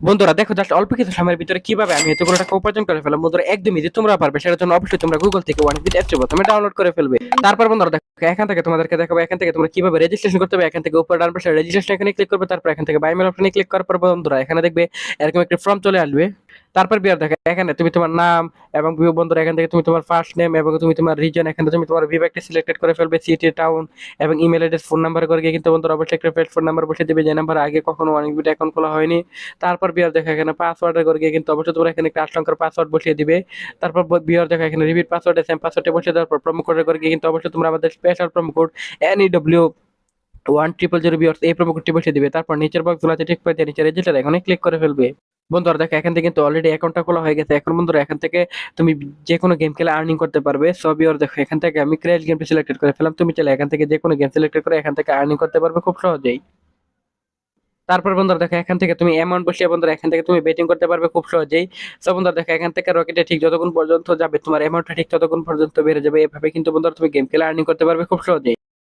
বন্ধুরা, দেখো জাস্ট অল্প কিছু সময়ের ভিতরে কীভাবে আমি এতগুলো টাকা উপার্জন করে ফেলাম বন্ধুরা, একদমই যে তোমরা পারবে সেটার জন্য অবশ্যই তোমরা গুগল থেকে ওয়ান বিট অ্যাপস প্রথমে ডাউনলোড করে ফেলবে। তারপর বন্ধুরা, দেখো এখান থেকে তোমাদেরকে দেখাবো, এখান থেকে তোমরা কীভাবে রেজিস্ট্রেশন করতে হবে, এখান থেকে উপরে ডান পাশে রেজিস্ট্রেশন এখানে ক্লিক করবে, তারপর এখান থেকে বাই মেল অপশনে ক্লিক করার পর বন্ধুরা এখানে দেখবে এরকম একটা ফর্ম চলে আসবে। তারপর বিয়ার দেখো, এখানে তুমি তোমার নাম এবং প্রিয় বন্ধুরা, এখান থেকে তুমি তোমার ফার্স্ট নেম এবং তুমি তোমার রিজন এখানে তুমি তোমার বিভাগটা সিলেক্টেড করে ফেলবে সিটি টাউন এবং ইমেল অ্যাড্রেস ফোন নাম্বার করে গিয়ে কিন্তু বন্ধুরা অবশ্যই একটা ফোন নাম্বার বসে দেবে, যে নাম্বার আগে কখনো অনেক ভিডিও অ্যাকাউন্ট খোলা হয়নি। তারপর বিয়ার দেখা এখানে পাসওয়ার্ডের করে গিয়ে কিন্তু অবশ্যই তোমরা এখানে একটা আট পাসওয়ার্ড বসিয়ে দিবে। তারপর বিয়ার দেখা এখানে রিপিট পাসওয়ার্ড সেম পাসওয়ার্ডে বসিয়ে দেওয়ার পর প্রোমো কোডের করে গিয়ে কিন্তু অবশ্যই তোমরা আমাদের promo code N E W one triple zero bears এই প্রোমো কোডটি বসে দিবে। তারপর নিচের বক্স আছে ঠিক পাই দিয়ে নিচে রেজিস্টার এখানে ক্লিক করে ফেলবে। বন্ধুরা, দেখো, এখান থেকে কিন্তু অলরেডি অ্যাকাউন্টটা খোলা হয়ে গেছে। এখন বন্ধুরা, এখান থেকে তুমি যে কোনো গেম খেলে আর্নিং করতে পারবে। সব ইওর দেখো, এখান থেকে আমি ক্র্যাশ গেমটি সিলেক্টেড করে ফেলাম তুমি চাইলে এখান থেকে যে কোনো গেম সিলেক্টেড করে এখান থেকে আর্নিং করতে পারবে খুব সহজেই। তারপর বন্ধুরা দেখো, এখান থেকে তুমি অ্যামাউন্ট বসিয়ে বন্ধুরা এখান থেকে তুমি বেটিং করতে পারবে খুব সহজেই। সো বন্ধুরা দেখো, এখান থেকে রকেটে ঠিক যতক্ষণ পর্যন্ত যাবে, তোমার অ্যামাউন্টটা ঠিক ততক্ষণ পর্যন্ত বেড়ে যাবে। এভাবে কিন্তু বন্ধুরা তুমি গেম খেলে আর্নিং করতে পারবে খুব সহজেই।